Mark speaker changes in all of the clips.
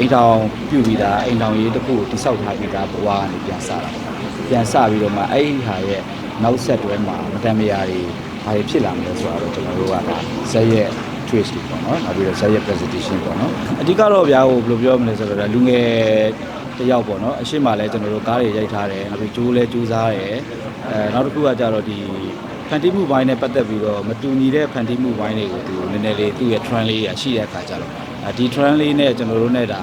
Speaker 1: အိမ်ထောင်ပြုတ်ပြီးသားအိမ်ထောင်ရေးတစ်ခုကိုတိစောက်ထားပြီးသားဘဝကနေပြန်စတာပေါ့ပြန်စပြီးတော့မှအဲ့ဒီဟာရဲ့နောက်ဆက်တွဲမှာမတန်မရာတွေဘာတွေဖြစ်လာမလဲဆိုတော့ကျွန်တော်တို့ကဒါဇက်ရဲ့ twist တွေပေါ့နော်နောက်ပြီးတော့ဇက်ရဲ့ presentation ပေါ့နော်အဓိကတော့ဗျာဟိုဘယ်လိုပြောမလဲဆိုတော့ဒါလူငယ်တစ်ယောက်ပေါ့နော်အရှိမလဲကျွန်တော်တို့ကားတွေရိုက်ထားတယ်နောက်ပြီးကျိုးလဲကျိုးစားတယ်အဲနောက်တစ်ခုကကြတော့ဒီဖန်တီးမှုပိုင်းနဲ့ပတ်သက်ပြီးတော့မတူညီတဲ့ဖန်တီးမှုပိုင်းတွေကိုသူနည်းနည်းလေးသူ့ရဲ့ trend လေးရရှိတဲ့အခါကျတော့အဲ ဒီ trend လေးနဲ့ကျွန်တော်တို့နဲ့ဒါ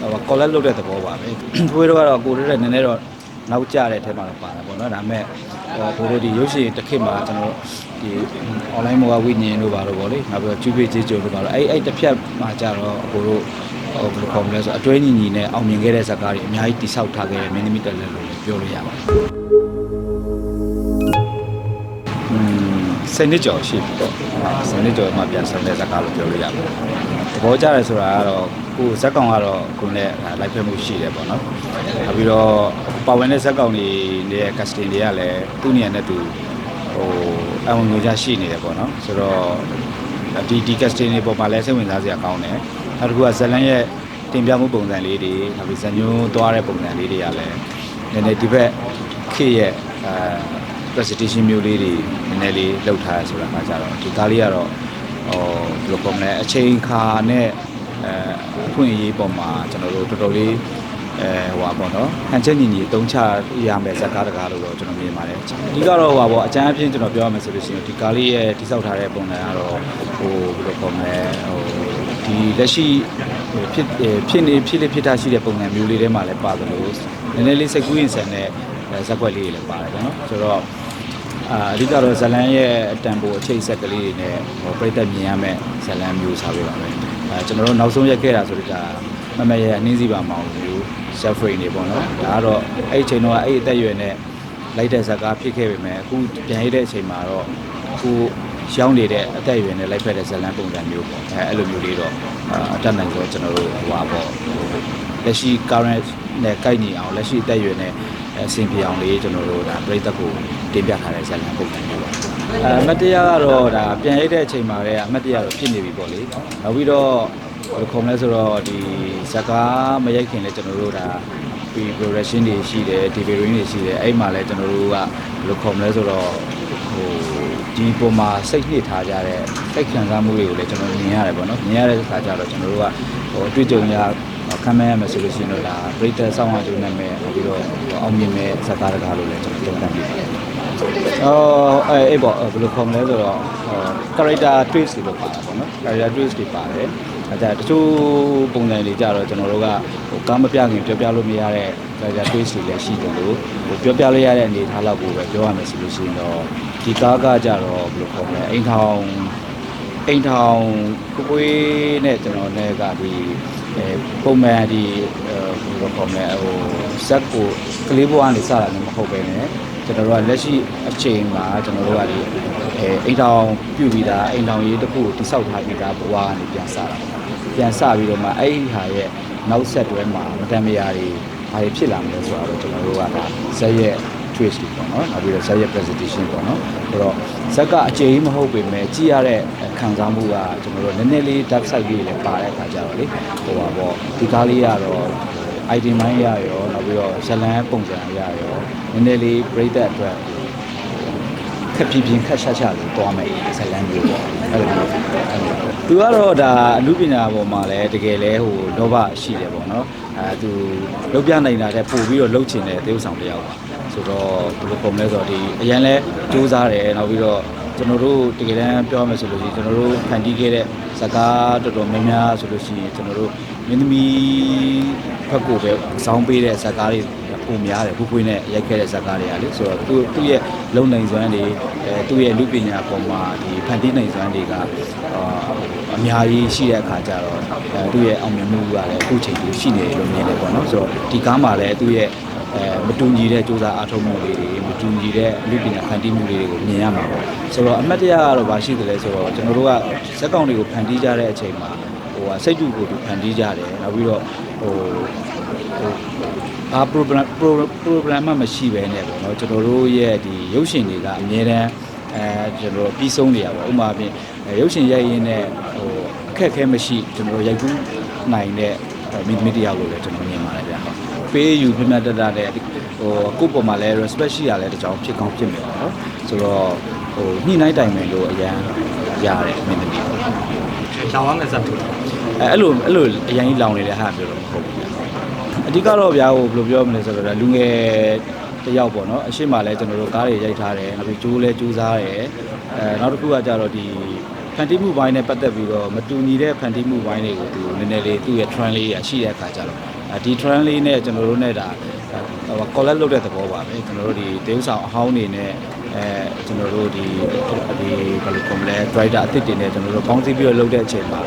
Speaker 1: ဟို collect လုပ်တဲ့သဘောပါပဲဖွေးတော့ကတော့ကိုတို့တဲ့နည်းနည်းတော့နောက်ကျတဲ့အထက်မှာတော့ပါတယ်ပေါ့နော်ဒါပေမဲ့ဟိုတို့ဒီရုပ်ရှင်တစ်ခေတ်မှာကျွန်တော်တို့ဒီ online မောဝိညာဉ်တို့ပါတော့ဗောလေနောက်ပြီးတော့ကျူပေကြေးကြုံတို့ပါတော့အဲ့အဲ့တစ်ဖြတ်မှာကြတော့ကိုတို့ဟိုဘယ်လိုခေါ်မလဲဆိုအတွဲညီညီနဲ့အောင်မြင်ခဲ့တဲ့ဇာတ်ကားတွေအများကြီးတိဆောက်ထားခဲ့တဲ့မင်းသမီးတက်လက်လို့လည်းပြောလို့ရပါတယ် 10နှစ်ကျော်ရှိပြီပေါ့10နှစ်ကျော်မှပြန်ဆက်တဲ့ဇာတ်ကားလို့ပြောလို့ရပါတယ်သဘောကျတယ်ဆိုတာကတော့ကိုဇက်ကောင်ကတော့ကိုလည်းလိုက်ဖက်မှုရှိတယ်ပေါ့နော်နောက်ပြီးတော့ပါဝင်တဲ့ဇက်ကောင်တွေရဲ့ casting တွေကလည်းသူ့နေရာနဲ့သူဟိုအဝင်ငွေကြရှိနေတယ်ပေါ့နော်ဆိုတော့ဒီဒီ casting တွေပေါ်မှာလည်းစိတ်ဝင်စားစရာကောင်းတယ်နောက်တစ်ခုကဇလန်ရဲ့တင်ပြမှုပုံစံလေးတွေနောက်ပြီးဇညွန်းသွားတဲ့ပုံစံလေးတွေကလည်းနည်းနည်းဒီဘက်ခေရဲ့အဲ presentation မျိုးလေးတွေနည်းနည်းလေးလောက်ထားရဆိုတာကကြတော့ဒီကားလေးကတော့ဟိုဘယ်လိုပုံလဲအချိန်ခါနဲ့အဲအခွင့်အရေးပေါ်မှာကျွန်တော်တို့တော်တော်လေးအဲဟိုပါပေါ့နော်ဟန်ချက်ညီညီအသုံးချရမယ်ဇာတ်ကားတကားလို့တော့ကျွန်တော်မြင်ပါတယ်အဓိကတော့ဟိုပါပေါ့အကြမ်းအဖြစ်ကျွန်တော်ပြောရမယ်ဆိုလို့ရှိရင်ဒီကားလေးရဲ့တိစောက်ထားတဲ့ပုံစံကတော့ဟိုဘယ်လိုပုံလဲဟိုဒီလက်ရှိဟိုဖြစ်ဖြစ်နေဖြစ်လေဖြစ်တာရှိတဲ့ပုံစံမျိုးလေးထဲမှာလည်းပါတယ်လို့နည်းနည်းလေးစိတ်ကူးရင်ဆန်တဲ့ ဇက်ကွက်လေးတွေလည်းပါတယ်ပေါ့နော်ဆိုတော့အာအဓိကတော့ဇလန်ရဲ့အတန်ဖိုအချိတ်ဆက်ကလေးတွေနဲ့ဟိုပြည့်တက်မြင်ရမယ်ဇလန်မျိုးစားပေးပါမယ်အဲကျွန်တော်တို့နောက်ဆုံးရက်ခဲ့တာဆိုတော့ဒါမမရဲ့အနည်းစီပါမအောင်မျိုး self frame တွေပေါ့နော်ဒါကတော့အဲ့ဒီအချိန်တော့အဲ့ဒီအသက်အရွယ်နဲ့လိုက်တဲ့ဇက်ကားဖြစ်ခဲ့ပေမဲ့အခုပြန်ရတဲ့အချိန်မှာတော့အခုရောင်းနေတဲ့အသက်အရွယ်နဲ့လိုက်ဖက်တဲ့ဇလန်ပုံစံမျိုးပေါ့အဲအဲ့လိုမျိုးလေးတော့အာအတက်နိုင်ဆိုတော့ကျွန်တော်တို့ဟိုပါပေါ့လက်ရှိ current နဲ့ကိုက်ညီအောင်လက်ရှိအသက်အရွယ်နဲ့ အဆင်ပြေအောင်လေးကျွန်တော်တို့ဒါပြိသက်ကိုတင်ပြထားတဲ့ဇာတ်လမ်းပုံစံမျိုးပါအဲအမတ်တရားကတော့ဒါပြန်ရိပ်တဲ့အချိန်မှာလည်းအမတ်တရားတော့ဖြစ်နေပြီပေါ့လေနောက်ပြီးတော့ဘယ်လိုခေါ်မလဲဆိုတော့ဒီဇာကားမရိုက်ခင်လည်းကျွန်တော်တို့ဒါဒီ progression တွေရှိတယ် delivering တွေရှိတယ်အဲ့မှာလည်းကျွန်တော်တို့ကဘယ်လိုခေါ်မလဲဆိုတော့ဟိုဒီပုံမှာစိတ်နှစ်ထားကြတဲ့စိတ်ခံစားမှုတွေကိုလည်းကျွန်တော်မြင်ရတယ်ပေါ့နော်မြင်ရတဲ့အခါကျတော့ကျွန်တော်တို့ကဟိုအတွေ့အကြုံ ရခံမဲ့ရမယ်ဆိုလို့ရှိရင်တော့ဒါပရိသတ်ဆောင်းဝါကျုံနာမည်နောက်ပြီးတော့အောင်မြင်မဲ့ဇာတ်ကားတကားလို့လည်းကျွန်တော်သုံးသပ်ပြီးပါတယ်အော်အဲအဲ့ပေါ့ဘယ်လိုခေါ်မလဲဆိုတော့ character twist တွေလို့ပါတယ်ပေါ့နော် character twist တွေပါတယ်အဲဒါတချို့ပုံစံတွေကြတော့ကျွန်တော်တို့ကဟိုကားမပြခင်ပြောပြလို့မရတဲ့ character twist တွေလည်းရှိတယ်လို့ဟိုပြောပြလို့ရတဲ့အနေအထားလောက်ကိုပဲပြောရမယ်ဆိုလို့ရှိရင်တော့ဒီကားကကြတော့ဘယ်လိုခေါ်မလဲအိမ်ထောင် အိမ်ထောင်ကိုကိုေးနဲ့ကျွန်တော်နဲ့ကဒီအဲပုံမှန်ဒီအဲဘယ်လိုခေါ်မလဲဟိုဇက်ကိုကလေးဘဝကနေစတာလည်းမဟုတ်ပဲねကျွန်တော်တို့ကလက်ရှိအချိန်မှာကျွန်တော်တို့ကဒီအဲအိမ်ထောင်ပြုတ်ပြီးသားအိမ်ထောင်ရေးတစ်ခုကိုတိစောက်ထားပြီးသားဘဝကနေပြန်စတာပြန်စပြီးတော့မှအဲ့ဒီဟာရဲ့နောက်ဆက်တွဲမှာမတန်မရာတွေဘာတွေဖြစ်လာမလဲဆိုတော့ကျွန်တော်တို့ကဒါဇက်ရဲ့ twist တွေပေါ့နော်နောက်ပြီးတော့ဇက်ရဲ့ presentation ပေါ့နော်ဆိုတော့ဇက်ကအကျဉ်းမဟုတ်ပေမဲ့ကြည့်ရတဲ့ခံစားမှုကကျွန်တော်တို့နည်းနည်းလေး dark side လေးလည်းပါတဲ့အခါကျတော့လေဟိုပါပေါ့ဒီကားလေးကတော့ item မိုင်းရရောနောက်ပြီးတော့ဇလန်ပုံစံရရောနည်းနည်းလေးပြိသက်အတွက်ခက်ပြင်းပြင်းခက်ရှာရှာလေးတွားမယ်ဇလန်မျိုးပေါ့အဲ့လိုမျိုးသူကတော့ဒါအမှုပညာပေါ်မှာလည်းတကယ်လဲဟိုလောဘရှိတယ်ပေါ့နော်အဲသူလုတ်ပြနိုင်တာတဲ့ပို့ပြီးတော့လှုပ်ချင်တဲ့သေဥဆောင်တစ်ယောက်ပါ ဆိုတော့ဘယ်လိုပုံလဲဆိုတော့ဒီအရန်လဲစူးစမ်းတယ်နောက်ပြီးတော့ကျွန်တော်တို့တကယ်တမ်းပြောမယ်ဆိုလို့ရှိရင်ကျွန်တော်တို့ဖန်တီးခဲ့တဲ့ဇာကားတော်တော်များများဆိုလို့ရှိရင်ကျွန်တော်တို့မင်းသမီးဘက်ကိုပဲစောင်းပေးတဲ့ဇာကားတွေပုံများတယ်ဖူးဖွေးနဲ့ရိုက်ခဲ့တဲ့ဇာကားတွေကလေဆိုတော့သူသူ့ရဲ့လုံနိုင်စွမ်းတွေအဲသူ့ရဲ့လူပညာပေါ်မှာဒီဖန်တီးနိုင်စွမ်းတွေကအာအများကြီးရှိတဲ့အခါကျတော့အဲသူ့ရဲ့အောင်မြင်မှုကလည်းအခုချိန်ကြီးရှိနေတယ်လို့မြင်တယ်ပေါ့နော်ဆိုတော့ဒီကားမှာလည်းသူ့ရဲ့အဲ မတူညီတဲ့စူးစမ်းအားထုတ်မှုလေးတွေမတူညီတဲ့လူပညာဖန်တီးမှုလေးတွေကိုမြင်ရမှာပေါ့ဆိုတော့အမှတ်တရကတော့ဘာရှိသလဲဆိုတော့ကျွန်တော်တို့ကဇက်ကောင်တွေကိုဖန်တီးကြတဲ့အချိန်မှာဟိုကစိတ်တူကိုယ်တူဖန်တီးကြတယ်နောက်ပြီးတော့ဟိုဟိုအာ program program မှမရှိပဲနဲ့ပေါ့နော်ကျွန်တော်တို့ရဲ့ဒီရုပ်ရှင်တွေကအများတန်းအဲကျွန်တော်တို့ပြီးဆုံးနေရပါဥပမာဖြင့်ရုပ်ရှင်ရိုက်ရင်းနဲ့ဟိုအခက်အခဲမရှိကျွန်တော်တို့ရိုက်ကူးနိုင်တဲ့မင်းသမီးတစ်ယောက်လို့လည်းကျွန်တော်မြင်ပါတယ်ဗျဟုတ်ပေးယူပြမြတ်တတတဲ့ ဟိုကိုယ့်ပုံမှာလည်း respect ရှိရလဲတကြောင်ဖြစ်ကောင်းဖြစ်မယ်ပေါ့နော်ဆိုတော့ဟိုညှိနှိုင်းတိုင်မယ်လို့အရန်ရတယ်မင်းသမီးပေါ့
Speaker 2: လောင်ရမယ်စပ်တူ
Speaker 1: အဲအဲ့လိုအဲ့လိုအရင်ကြီးလောင်နေတဲ့ဟာပြောတော့မဟုတ်ဘူးဗျအဓိကတော့ဗျာဟိုဘယ်လိုပြောမလဲဆိုတော့လူငယ်တစ်ယောက်ပေါ့နော်အရှိမလဲကျွန်တော်တို့ကားတွေရိုက်ထားတယ်နောက်ပြီးကျိုးလဲကျိုးစားတယ်အဲနောက်တစ်ခုကကြတော့ဒီဖန်တီးမှုဘိုင်းနဲ့ပတ်သက်ပြီးတော့မတူညီတဲ့ဖန်တီးမှုဘိုင်းတွေကိုသူနည်းနည်းလေးသူ့ရဲ့ trend လေးရရှိတဲ့အခါကျတော့အဲ ဒီ trend လေးနဲ့ကျွန်တော်တို့နဲ့ဒါဟို collect လုပ်တဲ့သဘောပါပဲကျွန်တော်တို့ဒီတေးဥဆောင်အဟောင်းနေနဲ့အဲကျွန်တော်တို့ဒီဒီဘယ်လိုခေါ်မလဲ driver အသစ်တွေနဲ့ကျွန်တော်တို့ပေါင်းစည်းပြီးတော့လုပ်တဲ့အချိန်မှာ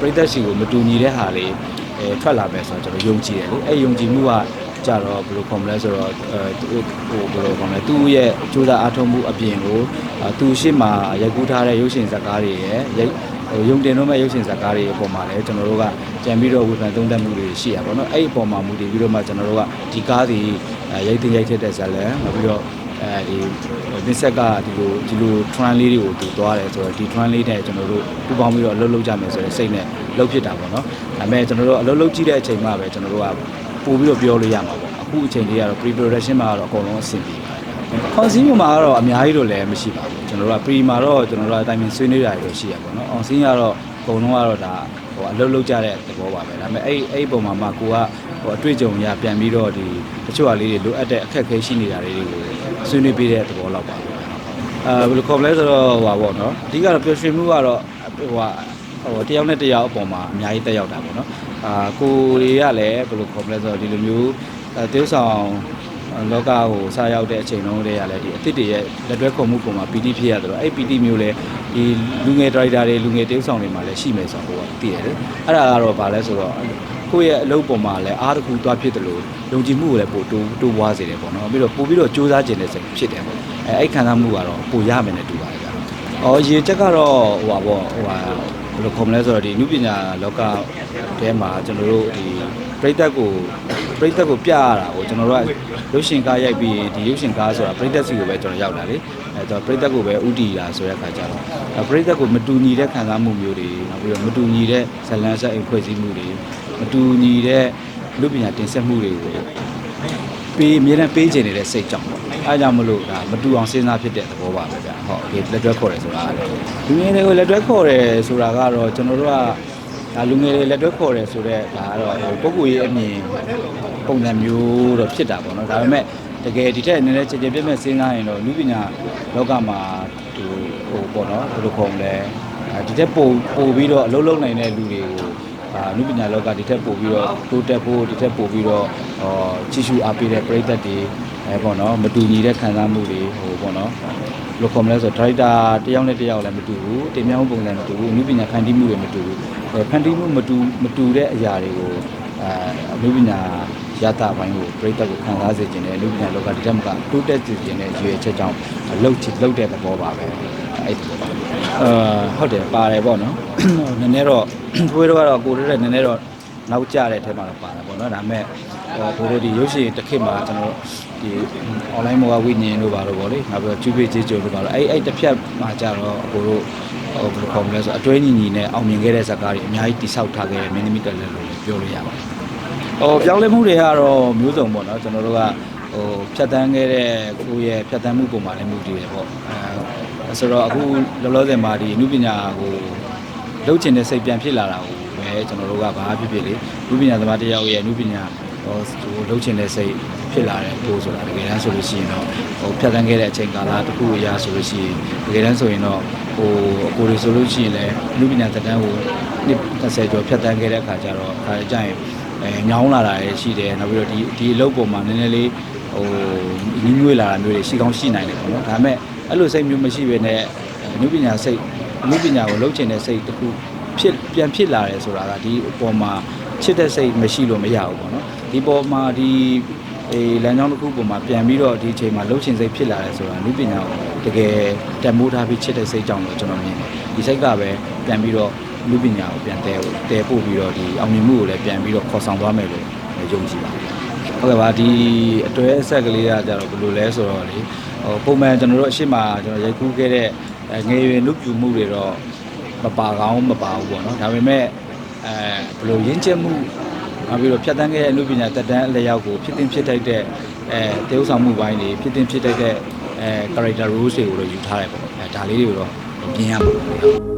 Speaker 1: ပရိသတ်စီကိုမတူညီတဲ့ဟာလေးအဲထွက်လာမယ်ဆိုတော့ကျွန်တော်ယုံကြည်တယ်လေအဲယုံကြည်မှုက ကြတော့ဘယ်လိုခေါ်မလဲဆိုတော့အဲဟိုဘယ်လိုခေါ်မလဲသူ့ရဲ့စူးစမ်းအားထုတ်မှုအပြင်ကိုသူရှိမှရိုက်ကူးထားတဲ့ရုပ်ရှင်ဇာတ်ကားတွေရဲ့ရိုက်ဟိုယုံတင်တော့မဲ့ရုပ်ရှင်ဇာတ်ကားတွေအပေါ်မှာလည်းကျွန်တော်တို့ကကြံပြီးတော့ဝေဖန်သုံးသပ်မှုတွေရှိရပါတော့အဲ့ဒီအပေါ်မှာမူတည်ပြီးတော့မှကျွန်တော်တို့ကဒီကားစီရိုက်တင်ရိုက်ထက်တဲ့ဇာတ်လမ်းနောက်ပြီးတော့အဲဒီမစ်ဆက်ကဒီလိုဒီလို trend လေးတွေကိုသူသွားတယ်ဆိုတော့ဒီ trend လေးနဲ့ကျွန်တော်တို့ပူပေါင်းပြီးတော့အလုပ်လုပ်ကြမယ်ဆိုတဲ့စိတ်နဲ့လုပ်ဖြစ်တာပေါ့နော်ဒါပေမဲ့ကျွန်တော်တို့အလုပ်လုပ်ကြည့်တဲ့အချိန်မှပဲကျွန်တော်တို့က ပို့ပြီးတော့ပြောလို့ရမှာပေါ့အခုအချိန်လေးကတော့ pre production မှာကတော့အကုန်လုံးအဆင်ပြေပါတယ် on scene မှာကတော့အများကြီးတော့လည်းမရှိပါဘူးကျွန်တော်တို့က pre မှာတော့ကျွန်တော်တို့ကအတိုင်းဆွေးနွေးတာတွေတော့ရှိရပါတော့ on scene ကတော့အကုန်လုံးကတော့ဒါဟိုအလုပ်လုပ်ကြတဲ့သဘောပါပဲဒါပေမဲ့အဲ့အဲ့ပုံမှာမှကိုကဟိုအတွေ့အကြုံရပြန်ပြီးတော့ဒီတချို့အလေးတွေလိုအပ်တဲ့အခက်အခဲရှိနေတာလေးတွေကိုဆွေးနွေးပေးတဲ့သဘောလောက်ပါပဲအဲဘယ်လိုခေါ်မလဲဆိုတော့ဟိုပါပေါ့နော်အဓိကတော့ပျော်ရွှင်မှုကတော့ဟိုဟာဟိုတယောက်နဲ့တယောက်အပေါ်မှာအများကြီးတက်ရောက်တာပေါ့နော် အာကိုတွေကလည်းဘယ်လိုခေါ်မလဲဆိုတော့ဒီလိုမျိုးအဲတေးဆောင်လောကကိုစရောက်တဲ့အချိန်လုံးတွေကလည်းဒီအစ်စ်တွေရဲ့လက်တွဲခေါ်မှုပုံမှာ PT ဖြစ်ရတယ်တော့အဲ့ PT မျိုးလဲဒီလူငယ်ဒရိုက်တာတွေလူငယ်တေးဆောင်တွေမှာလည်းရှိမယ်ဆိုတော့ဟိုကသိရတယ်အဲ့ဒါကတော့ဗာလဲဆိုတော့ကိုယ့်ရဲ့အလုပ်ပုံမှာလည်းအားတစ်ခုသွားဖြစ်တယ်လို့ယုံကြည်မှုကိုလည်းပို့တိုးတိုးပွားစေတယ်ပေါ့နော်ပြီးတော့ပို့ပြီးတော့စူးစမ်းခြင်းနဲ့စိတ်ဖြစ်တယ်ပေါ့အဲအဲ့ခံစားမှုကတော့ပိုရမယ်နဲ့တူပါတယ်ဗျာအော်ရေချက်ကတော့ဟိုပါပေါ့ဟိုပါ ဘယ်လိုခေါ်မလဲဆိုတော့ဒီနုပညာလောကထဲမှာကျွန်တော်တို့ဒီပြိသက်ကိုပြိသက်ကိုပြရတာကိုကျွန်တော်တို့ကရုပ်ရှင်ကားရိုက်ပြီးဒီရုပ်ရှင်ကားဆိုတာပရိသတ်စီကိုပဲကျွန်တော်ရောက်လာလေအဲတော့ပရိသတ်ကိုပဲဥတီလာဆိုတဲ့အခါကျတော့အဲပရိသတ်ကိုမတူညီတဲ့ခံစားမှုမျိုးတွေနောက်ပြီးတော့မတူညီတဲ့ဇလန်းဆက်အိမ်ဖွဲ့စည်းမှုတွေမတူညီတဲ့လူပညာတင်ဆက်မှုတွေကိုပေးအမြဲတမ်းပေးချင်နေတဲ့စိတ်ကြောင့်ပေါ့ အဲဒါကြောင့်မလို့ဒါမတူအောင်စဉ်းစားဖြစ်တဲ့သဘောပါပဲဗျဟုတ်ဒီလက်တွဲခေါ်တယ်ဆိုတာကလည်းလူငယ်တွေကိုလက်တွဲခေါ်တယ်ဆိုတာကတော့ကျွန်တော်တို့ကဒါလူငယ်တွေလက်တွဲခေါ်တယ်ဆိုတော့ဒါကတော့ဟိုပုဂ္ဂိုလ်ရေးအမြင်ပုံစံမျိုးတော့ဖြစ်တာပေါ့နော်ဒါပေမဲ့တကယ်ဒီထက်နည်းနည်းကြည်ကြည်ပြည့်ပြည့်စဉ်းစားရင်တော့လူပညာလောကမှာဟိုဟိုပေါ့နော်ဘယ်လိုခေါ်မလဲအဲဒီထက်ပိုပိုပြီးတော့အလုပ်လုပ်နိုင်တဲ့လူတွေကို အာလူပညာလောကဒီထက်ပိုပြီးတော့တိုးတက်ဖို့ဒီထက်ပိုပြီးတော့ဟောချီရှူအားပေးတဲ့ပရိသတ်တွေအဲပေါ့နော်မတူညီတဲ့ခံစားမှုတွေဟိုပေါ့နော်ဘယ်လိုခေါ်မလဲဆိုတော့ director တယောက်နဲ့တယောက်လည်းမတူဘူးတင်မြောင်းပုံစံမတူဘူးလူပညာဖန်တီးမှုတွေမတူဘူးအဲဖန်တီးမှုမတူမတူတဲ့အရာတွေကိုအာလူပညာရတာပိုင်းကိုပြိတ္တကိုခံစားစေခြင်းနဲ့လူပညာလောကဒီတက်မကတိုးတက်စေခြင်းနဲ့ရွေချက်ကြောင့်လှုပ်ချလှုပ်တဲ့သဘောပါပဲ အဲ့ဒီသဘောပါအာဟုတ်တယ်ပါတယ်ပေါ့နော်နည်းနည်းတော့ဖွေးတော့ကတော့ကိုရဲတဲ့နည်းနည်းတော့နောက်ကျတဲ့အထက်မှာတော့ပါတယ်ပေါ့နော်ဒါပေမဲ့ဟိုတို့ဒီရုပ်ရှင်တစ်ခေတ်မှာကျွန်တော်ဒီ online မောကဝိညာဉ်တို့ပါတော့ဗောလေနောက်ပြီးတော့ကျူပေချေချိုတို့ပါတော့အဲ့အဲ့တစ်ဖြတ်မှာကြတော့အကိုတို့ဟိုဘယ်လိုခေါ်မလဲဆိုအတွဲညီညီနဲ့အောင်မြင်ခဲ့တဲ့ဇာတ်ကားတွေအများကြီးတိဆောက်ထားခဲ့တဲ့မင်းသမီးတက်လက်လို့ပြောလို့ရပါတယ်ဟိုပြောင်းလဲမှုတွေကတော့မျိုးစုံပေါ့နော်ကျွန်တော်တို့ကဟိုဖြတ်တန်းခဲ့တဲ့ကိုယ့်ရဲ့ဖြတ်တန်းမှုပုံမှာလည်းမှုတည်တယ်ပေါ့အဲ ဆိုတော့အခုလောလောဆယ်မှာဒီအမှုပညာကိုလှုပ်ချင်တဲ့စိတ်ပြန်ဖြစ်လာတာကိုပဲကျွန်တော်တို့ကဘာဖြစ်ဖြစ်လေအမှုပညာသမားတစ်ယောက်ရဲ့အမှုပညာဟိုဟိုလှုပ်ချင်တဲ့စိတ်ဖြစ်လာတယ်ကိုဆိုတာတကယ်တမ်းဆိုလို့ရှိရင်တော့ဟိုဖြတ်တန်းခဲ့တဲ့အချိန်ကာလတစ်ခုအရာဆိုလို့ရှိရင်တကယ်တမ်းဆိုရင်တော့ဟိုအကိုတွေဆိုလို့ရှိရင်လည်းအမှုပညာသက်တမ်းကိုနှစ်30ကျော်ဖြတ်တန်းခဲ့တဲ့အခါကျတော့အခါကျရင်အဲညောင်းလာတာလည်းရှိတယ်နောက်ပြီးတော့ဒီဒီအလုပ်ပေါ်မှာနည်းနည်းလေးဟိုညီးငွေလာတာမျိုးတွေရှိကောင်းရှိနိုင်တယ်ပေါ့နော်ဒါပေမဲ့ အဲ့လိုစိတ်မျိုးမရှိဘဲနဲ့အနုပညာစိတ်အနုပညာကိုလုပ်ချင်တဲ့စိတ်တစ်ခုဖြစ်ပြန်ဖြစ်လာတယ်ဆိုတာကဒီအပေါ်မှာချစ်တဲ့စိတ်မရှိလို့မရဘူးပေါ့နော်ဒီပေါ်မှာဒီအေးလမ်းကြောင်းတစ်ခုပေါ်မှာပြန်ပြီးတော့ဒီအချိန်မှာလှုပ်ချင်စိတ်ဖြစ်လာတယ်ဆိုတာအနုပညာကိုတကယ်တန်မိုးထားပြီးချစ်တဲ့စိတ်ကြောင့်လို့ကျွန်တော်မြင်တယ်ဒီစိတ်ကပဲပြန်ပြီးတော့လူပညာကိုပြန်တဲဖို့တဲပို့ပြီးတော့ဒီအောင်မြင်မှုကိုလည်းပြန်ပြီးတော့ခေါ်ဆောင်သွားမယ်လို့ယုံကြည်ပါတယ်။ဟုတ်ကဲ့ပါဒီအတွဲအဆက်ကလေးကကြတော့ဘယ်လိုလဲဆိုတော့လေ ဟိုပုံမှန်ကျွန်တော်တို့အရှိမကျွန်တော်ရိုက်ကူးခဲ့တဲ့ငယ်ရွယ်လူပြူမှုတွေတော့မပါကောင်းမပါဘူးပေါ့နော်။ဒါပေမဲ့အဲဘယ်လိုရင်းချက်မှုဟနောက်ပြီးတော့ဖြတ်တန်းခဲ့တဲ့အမှုပညာတက်တန်းအလျောက်ကိုဖြစ်တင်ဖြစ်ထိုက်တဲ့အဲတရုပ်ဆောင်မှုပိုင်းတွေဖြစ်တင်ဖြစ်ထိုက်တဲ့အဲ character roles တွေကိုတော့ယူထားတယ်ပေါ့အဲဒါလေးတွေကိုတော့ပြင်ရမှာပေါ့